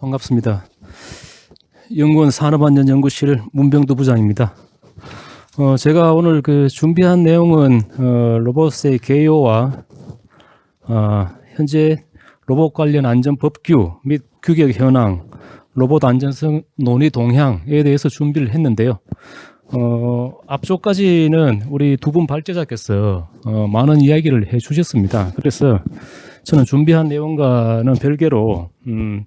반갑습니다. 연구원 산업안전연구실 문병두 부장입니다. 어, 제가 오늘 그 준비한 내용은 어, 로봇의 개요와 어, 현재 로봇 관련 안전 법규 및 규격 현황, 로봇 안전성 논의 동향에 대해서 준비를 했는데요. 어, 앞쪽까지는 우리 두 분 발제자께서 어, 많은 이야기를 해 주셨습니다. 그래서 저는 준비한 내용과는 별개로 음,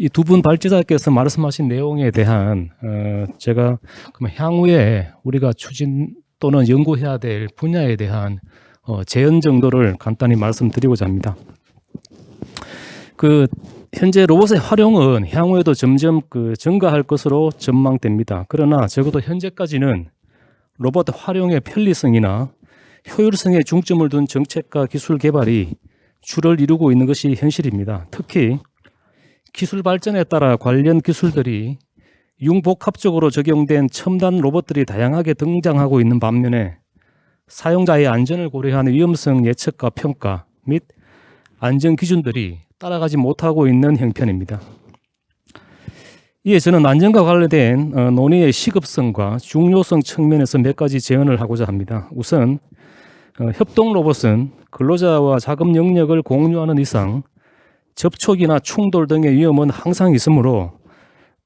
이 두 분 발제자께서 말씀하신 내용에 대한 어, 제가 그럼 향후에 우리가 추진 또는 연구해야 될 분야에 대한 어, 제언 정도를 간단히 말씀드리고자 합니다. 그 현재 로봇의 활용은 향후에도 점점 그 증가할 것으로 전망됩니다. 그러나 적어도 현재까지는 로봇 활용의 편리성이나 효율성에 중점을 둔 정책과 기술 개발이 주를 이루고 있는 것이 현실입니다. 특히 기술 발전에 따라 관련 기술들이 융복합적으로 적용된 첨단 로봇들이 다양하게 등장하고 있는 반면에 사용자의 안전을 고려한 위험성 예측과 평가 및 안전 기준들이 따라가지 못하고 있는 형편입니다. 이에 저는 안전과 관련된 어, 논의의 시급성과 중요성 측면에서 몇 가지 제언을 하고자 합니다. 우선 어, 협동 로봇은 근로자와 작업 영역을 공유하는 이상 접촉이나 충돌 등의 위험은 항상 있으므로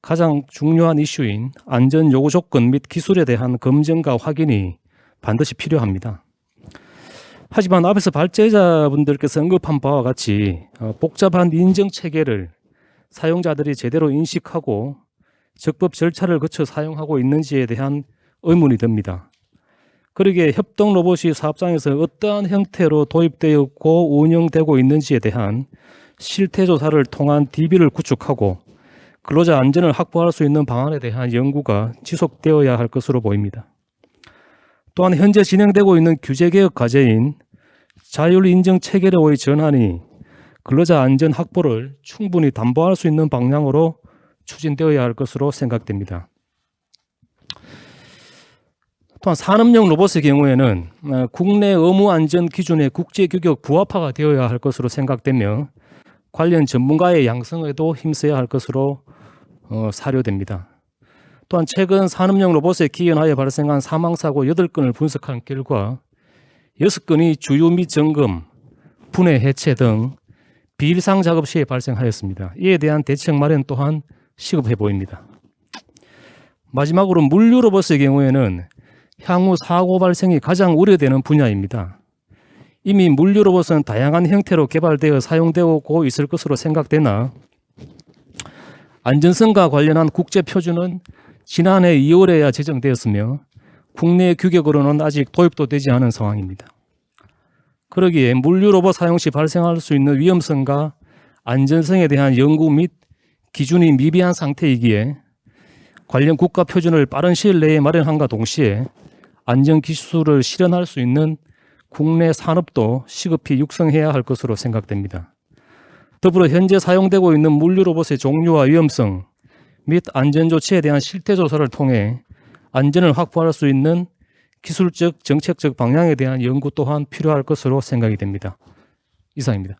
가장 중요한 이슈인 안전 요구 조건 및 기술에 대한 검증과 확인이 반드시 필요합니다. 하지만 앞에서 발제자분들께서 언급한 바와 같이 어, 복잡한 인증 체계를 사용자들이 제대로 인식하고 적법 절차를 거쳐 사용하고 있는지에 대한 의문이 듭니다. 그러기에 협동 로봇이 사업장에서 어떠한 형태로 도입되었고 운영되고 있는지에 대한 실태 조사를 통한 DB를 구축하고 근로자 안전을 확보할 수 있는 방안에 대한 연구가 지속되어야 할 것으로 보입니다. 또한 현재 진행되고 있는 규제 개혁 과제인 자율 인증 체계로의 전환이 근로자 안전 확보를 충분히 담보할 수 있는 방향으로 추진되어야 할 것으로 생각됩니다. 또한 산업용 로봇의 경우에는 어, 국내 의무 안전 기준의 국제 규격 부합화가 되어야 할 것으로 생각되며 관련 전문가의 양성에도 힘써야 할 것으로 어, 사료됩니다. 또한 최근 산업용 로봇에 기인하여 발생한 사망사고 8건을 분석한 결과 6건이 주유 및 점검, 분해 해체 등 비일상 작업 시에 발생하였습니다. 이에 대한 대책 마련 또한 시급해 보입니다. 마지막으로 물류 로봇의 경우에는 향후 사고 발생이 가장 우려되는 분야입니다. 이미 물류 로봇은 다양한 형태로 개발되어 사용되고 있을 것으로 생각되나 안전성과 관련한 국제 표준은 지난해 2월에야 제정되었으며 국내 규격으로는 아직 도입도 되지 않은 상황입니다. 그러기에 물류 로봇 사용 시 발생할 수 있는 위험성과 안전성에 대한 연구 및 기준이 미비한 상태이기에 관련 국가 표준을 빠른 시일 내에 마련함과 동시에 안전 기술을 실현할 수 있는 국내 산업도 시급히 육성해야 할 것으로 생각됩니다. 더불어 현재 사용되고 있는 물류 로봇의 종류와 위험성 및 안전 조치에 대한 실태 조사를 통해 안전을 확보할 수 있는 기술적 정책적 방향에 대한 연구 또한 필요할 것으로 생각이 됩니다. 이상입니다.